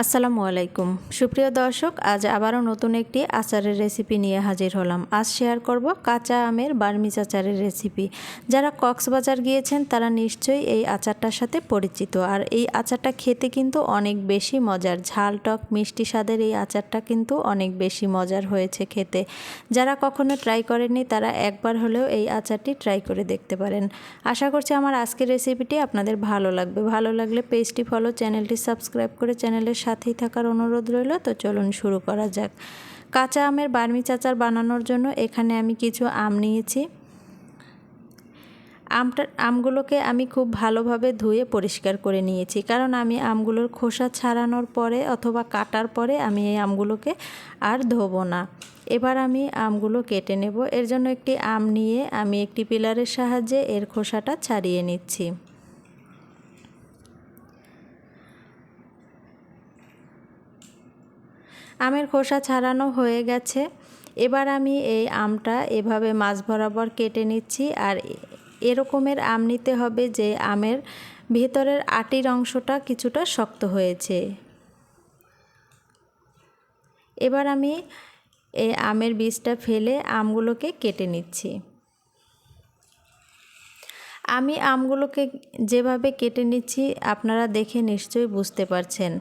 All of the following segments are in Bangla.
আসসালামু আলাইকুম। সুপ্রিয় দর্শক, আজ আবারও নতুন একটি আচারের রেসিপি নিয়ে হাজির হলাম। আজ শেয়ার করব কাঁচা আমের বার্মিজ আচারের রেসিপি। যারা কক্সবাজার গিয়েছেন, তারা নিশ্চয়ই এই আচারটার সাথে পরিচিত। আর এই আচারটা খেতে কিন্তু অনেক বেশি মজার। ঝাল, টক, মিষ্টি স্বাদের এই আচারটা কিন্তু অনেক বেশি মজার হয়েছে খেতে। যারা কখনো ট্রাই করেননি, তারা একবার হলেও এই আচারটি ট্রাই করে দেখতে পারেন। আশা করছি আমার আজকের রেসিপিটি আপনাদের ভালো লাগবে। ভালো লাগলে পেজটি ফলো, চ্যানেলটি সাবস্ক্রাইব করে চ্যানেলের সাথেই থাকার অনুরোধ রইল, তো চলুন শুরু করা যাক। কাঁচা আমের বার্মি চাচার বানানোর জন্য এখানে আমি কিছু আম নিয়েছি। আমটা, আমগুলোকে আমি খুব ভালোভাবে ধুয়ে পরিষ্কার করে নিয়েছি, কারণ আমি আমগুলোর খোসা ছাড়ানোর পরে অথবা কাটার পরে আমি এই আমগুলোকে আর ধোবো না। এবার আমি আমগুলো কেটে নেব। এর জন্য একটি আম নিয়ে আমি একটি পিলারের সাহায্যে এর খোসাটা ছাড়িয়ে নিচ্ছি। আমের খোসা ছাড়ানো হয়ে গেছে। এবার আমি এই আমটা এভাবে মাছ বরাবর কেটে নিচ্ছি আর এরকমের আম নিতে হবে যে আমের ভেতরের আটির অংশটা কিছুটা শক্ত হয়েছে। এবার আমি এই আমের বীজটা ফেলে আমগুলোকে কেটে নিচ্ছি। আমি আমগুলোকে যেভাবে কেটে নিচ্ছি, আপনারা দেখে নিশ্চয়ই বুঝতে পারছেন।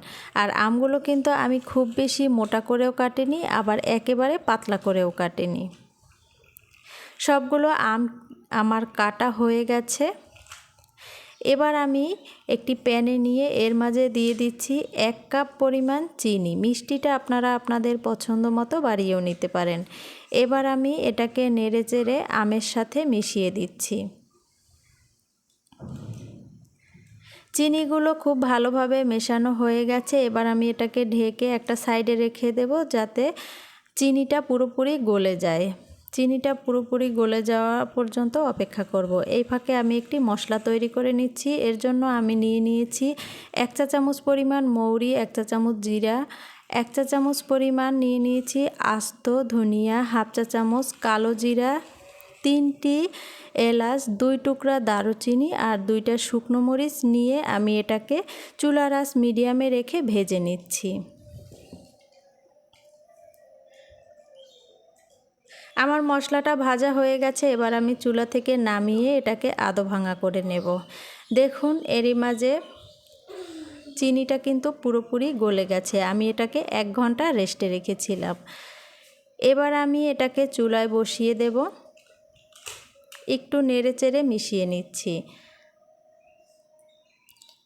আর আমগুলো কিন্তু আমি খুব বেশি মোটা করেও কাটিনি, আবার একেবারে পাতলা করেও কাটিনি। সবগুলো আম আমার কাটা হয়ে গেছে। এবার আমি একটি প্যানে নিয়ে এর মাঝে দিয়ে দিচ্ছি এক কাপ পরিমাণ চিনি। মিষ্টিটা আপনারা আপনাদের পছন্দ মতো বাড়িয়েও নিতে পারেন। এবার আমি এটাকে নেড়ে চেড়ে আমের সাথে মিশিয়ে দিচ্ছি। চিনিগুলো খুব ভালোভাবে মেশানো হয়ে গেছে। এবার আমি এটাকে ঢেকে একটা সাইডে রেখে দেব যাতে চিনিটা পুরোপুরি গলে যায়। চিনিটা পুরোপুরি গলে যাওয়া পর্যন্ত অপেক্ষা করব। এই ফাঁকে আমি একটি মশলা তৈরি করে নিচ্ছি। এর জন্য আমি নিয়ে নিয়েছি এক চা চামচ পরিমাণ মৌরি, এক চা চামচ জিরা, এক চা চামচ পরিমাণ নিয়ে নিয়েছি আস্ত ধনিয়া, হাফ চা চামচ কালো জিরা তিনটি এলাচ, দুই টুকরা দারুচিনি আর দুইটা শুকনো মরিচ নিয়ে আমি এটাকে চুলার আঁচ মিডিয়ামে রেখে ভেজে নিচ্ছি। আমার মশলাটা ভাজা হয়ে গেছে, এবার আমি চুলা থেকে নামিয়ে এটাকে আদো ভাঙা করে নেব। দেখুন, এরই মাঝে চিনিটা কিন্তু পুরোপুরি গলে গেছে। আমি এটাকে এক ঘণ্টা রেস্টে রেখেছিলাম। এবার আমি এটাকে চুলায় বসিয়ে দেব। একটু নেড়ে চেড়ে মিশিয়ে নিচ্ছি।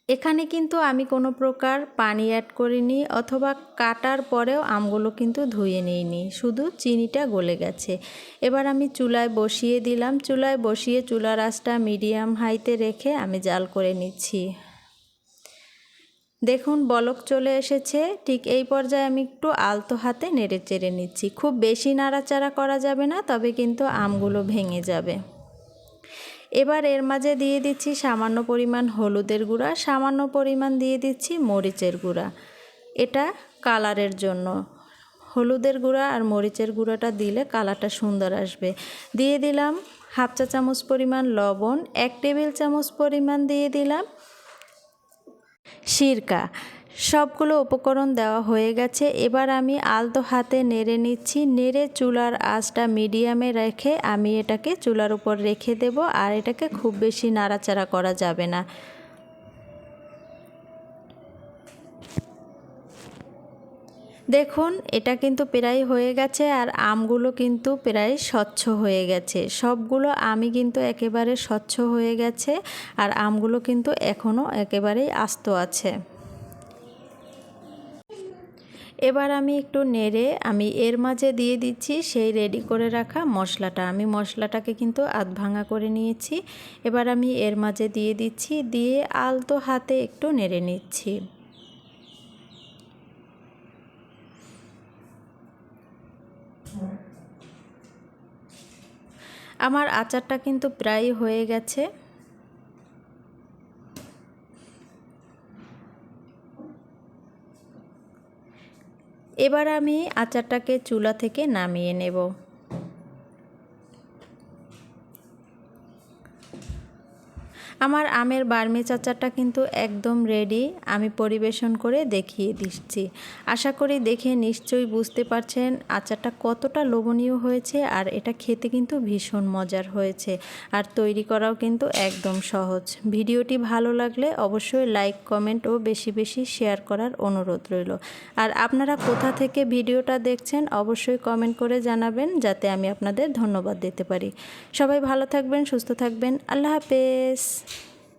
এখানে কিন্তু আমি কোনো প্রকার পানি অ্যাড করিনি অথবা কাটার পরেও আমগুলো কিন্তু ধুয়ে নিইনি, শুধু চিনিটা গলে গেছে। এবার আমি চুলায় বসিয়ে দিলাম। চুলায় বসিয়ে চুলার আঁচটা মিডিয়াম হাইতে রেখে আমি জাল করে নিচ্ছি। দেখুন বলক চলে এসেছে। ঠিক এই পর্যায়ে আমি একটু আলতো হাতে নেড়ে চেড়ে নিচ্ছি। খুব বেশি নাড়াচাড়া করা যাবে না, তবে কিন্তু আমগুলো ভেঙে যাবে। এবার এর মাঝে দিয়ে দিচ্ছি সামান্য পরিমাণ হলুদের গুঁড়া, সামান্য পরিমাণ দিয়ে দিচ্ছি মরিচের গুঁড়া। এটা কালারের জন্য। হলুদের গুঁড়া আর মরিচের গুঁড়াটা দিলে কালারটা সুন্দর আসবে। দিয়ে দিলাম হাফ চা চামচ পরিমাণ লবণ, এক টেবিল চামচ পরিমাণ দিয়ে দিলাম সিরকা। সবগুলো উপকরণ দেওয়া হয়ে গেছে। এবার আমি আলতো হাতে নেড়ে নিচ্ছি। নেড়ে চুলার আঁচটা মিডিয়ামে রেখে আমি এটাকে চুলার উপর রেখে দেব আর এটাকে খুব বেশি নাড়াচাড়া করা যাবে না। দেখুন, এটা কিন্তু প্রায় হয়ে গেছে আর আমগুলো কিন্তু প্রায় স্বচ্ছ হয়ে গেছে। সবগুলো আমি কিন্তু একেবারে স্বচ্ছ হয়ে গেছে আর আমগুলো কিন্তু এখনও একেবারেই আস্ত আছে। এবার আমি একটু নেড়ে আমি এর মাঝে দিয়ে দিচ্ছি সেই রেডি করে রাখা মশলাটা। আমি মশলাটাকে কিন্তু আধ ভাঙা করে নিয়েছি। এবার আমি এর মাঝে দিয়ে দিচ্ছি, দিয়ে আলতো হাতে একটু নেড়ে নিচ্ছি। আমার আচারটা কিন্তু প্রায় হয়ে গেছে। এবার আমি আচারটাকে চুলা থেকে নামিয়ে নেব। আমার আমের বার্মি আচারটা কিন্তু একদম রেডি আমি পরিবেশন করে দেখিয়ে দিচ্ছি। আশা করি দেখে নিশ্চয়ই বুঝতে পারছেন আচারটা কতটা লোভনীয় হয়েছে আর এটা খেতে কিন্তু ভীষণ মজার হয়েছে আর তৈরি করাও কিন্তু একদম সহজ। ভিডিওটি ভালো লাগলে অবশ্যই লাইক কমেন্ট ও বেশি বেশি শেয়ার করার অনুরোধ রইল। আর আপনারা কোথা থেকে ভিডিওটা দেখছেন অবশ্যই কমেন্ট করে জানাবেন যাতে আমি আপনাদের ধন্যবাদ দিতে পারি। সবাই ভালো থাকবেন, সুস্থ থাকবেন, আল্লাহ হাফেজ।